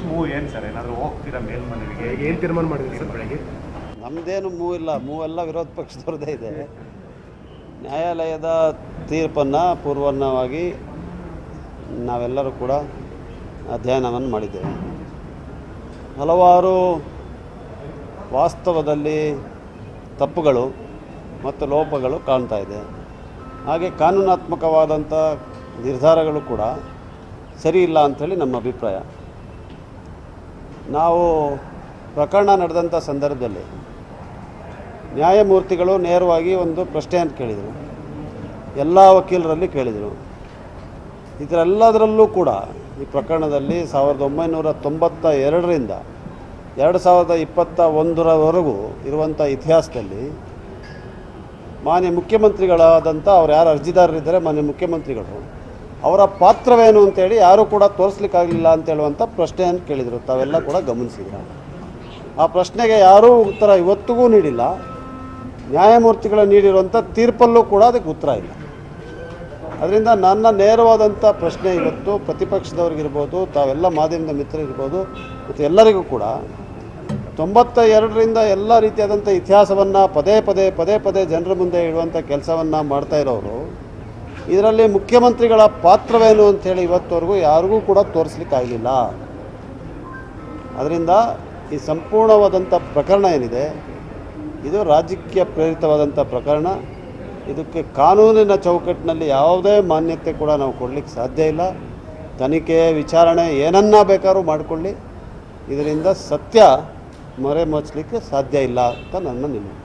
Next move ಏನು sir? ಏನಾದರೂ ಹೋಗ್ತೀರಾ ಮೇಲ್ಮನವಿಗೆ ಏನು ತೀರ್ಮಾನ ಮಾಡಿದ್ರಿ ಸರ್ ಬೆಳಗ್ಗೆ? ನಮ್ಮದೇನು ಮೂವ್ ಇಲ್ಲ. ಮೂವ್ ಎಲ್ಲ ವಿರೋಧ ಪಕ್ಷದವ್ರದ್ದೇ ಇದೆ. ನ್ಯಾಯಾಲಯದ ತೀರ್ಪನ್ನು ಪೂರ್ವನ್ನವಾಗಿ ನಾವೆಲ್ಲರೂ ಕೂಡ ಅಧ್ಯಯನವನ್ನು ಮಾಡಿದ್ದೇವೆ. ಹಲವಾರು ವಾಸ್ತವದಲ್ಲಿ ತಪ್ಪುಗಳು ಮತ್ತು ಲೋಪಗಳು ಕಾಣ್ತಾ ಇದೆ. ಹಾಗೆ ಕಾನೂನಾತ್ಮಕವಾದಂಥ ನಿರ್ಧಾರಗಳು ಕೂಡ ಸರಿ ಇಲ್ಲ ಅಂಥೇಳಿ ನಮ್ಮ ಅಭಿಪ್ರಾಯ. ನಾವು ಪ್ರಕರಣ ನಡೆದಂಥ ಸಂದರ್ಭದಲ್ಲಿ ನ್ಯಾಯಮೂರ್ತಿಗಳು ನೇರವಾಗಿ ಒಂದು ಪ್ರಶ್ನೆಯನ್ನು ಕೇಳಿದರು. ಎಲ್ಲ ವಕೀಲರಲ್ಲಿ ಕೇಳಿದರು. ಇದರೆಲ್ಲದರಲ್ಲೂ ಕೂಡ ಈ ಪ್ರಕರಣದಲ್ಲಿ ಸಾವಿರದ ಒಂಬೈನೂರ ತೊಂಬತ್ತ ಎರಡರಿಂದ ಎರಡು ಸಾವಿರದ ಇಪ್ಪತ್ತ ಒಂದರವರೆಗೂ ಇರುವಂಥ ಇತಿಹಾಸದಲ್ಲಿ ಮಾನ್ಯ ಮುಖ್ಯಮಂತ್ರಿಗಳಾದಂಥ ಅವ್ರು ಯಾರು ಅರ್ಜಿದಾರರಿದ್ದಾರೆ ಮಾನ್ಯ ಮುಖ್ಯಮಂತ್ರಿಗಳು. ಅವರ ಪಾತ್ರವೇನು ಅಂತೇಳಿ ಯಾರೂ ಕೂಡ ತೋರಿಸ್ಲಿಕ್ಕಾಗಲಿಲ್ಲ ಅಂತ ಹೇಳುವಂಥ ಪ್ರಶ್ನೆಯನ್ನು ಕೇಳಿದರು. ತಾವೆಲ್ಲ ಕೂಡ ಗಮನಿಸಿದ್ರು ಆ ಪ್ರಶ್ನೆಗೆ ಯಾರೂ ಉತ್ತರ ಇವತ್ತಿಗೂ ನೀಡಿಲ್ಲ. ನ್ಯಾಯಮೂರ್ತಿಗಳು ನೀಡಿರುವಂಥ ತೀರ್ಪಲ್ಲೂ ಕೂಡ ಅದಕ್ಕೆ ಉತ್ತರ ಇಲ್ಲ. ಅದರಿಂದ ನನ್ನ ನೇರವಾದಂಥ ಪ್ರಶ್ನೆ ಇವತ್ತು ಪ್ರತಿಪಕ್ಷದವ್ರಿಗಿರ್ಬೋದು, ತಾವೆಲ್ಲ ಮಾಧ್ಯಮದ ಮಿತ್ರರಿರ್ಬೋದು, ಮತ್ತು ಎಲ್ಲರಿಗೂ ಕೂಡ ತೊಂಬತ್ತ ಎರಡರಿಂದ ಎಲ್ಲ ರೀತಿಯಾದಂಥ ಇತಿಹಾಸವನ್ನು ಪದೇ ಪದೇ ಪದೇ ಪದೇ ಜನರ ಮುಂದೆ ಇಡುವಂಥ ಕೆಲಸವನ್ನು ಮಾಡ್ತಾ ಇರೋರು ಇದರಲ್ಲಿ ಮುಖ್ಯಮಂತ್ರಿಗಳ ಪಾತ್ರವೇನು ಅಂಥೇಳಿ ಇವತ್ತವರೆಗೂ ಯಾರಿಗೂ ಕೂಡ ತೋರಿಸ್ಲಿಕ್ಕಾಗಲಿಲ್ಲ ಅದರಿಂದ ಈ ಸಂಪೂರ್ಣವಾದಂಥ ಪ್ರಕರಣ ಏನಿದೆ, ಇದು ರಾಜಕೀಯ ಪ್ರೇರಿತವಾದಂಥ ಪ್ರಕರಣ. ಇದಕ್ಕೆ ಕಾನೂನಿನ ಚೌಕಟ್ಟಿನಲ್ಲಿ ಯಾವುದೇ ಮಾನ್ಯತೆ ಕೂಡ ನಾವು ಕೊಡಲಿಕ್ಕೆ ಸಾಧ್ಯ ಇಲ್ಲ. ತನಿಖೆ, ವಿಚಾರಣೆ ಏನನ್ನ ಬೇಕಾದ್ರೂ ಮಾಡಿಕೊಳ್ಳಿ. ಇದರಿಂದ ಸತ್ಯ ಮರೆ ಮುಚ್ಚಲಿಕ್ಕೆ ಸಾಧ್ಯ ಇಲ್ಲ ಅಂತ ನನ್ನ ನಿಲುವು.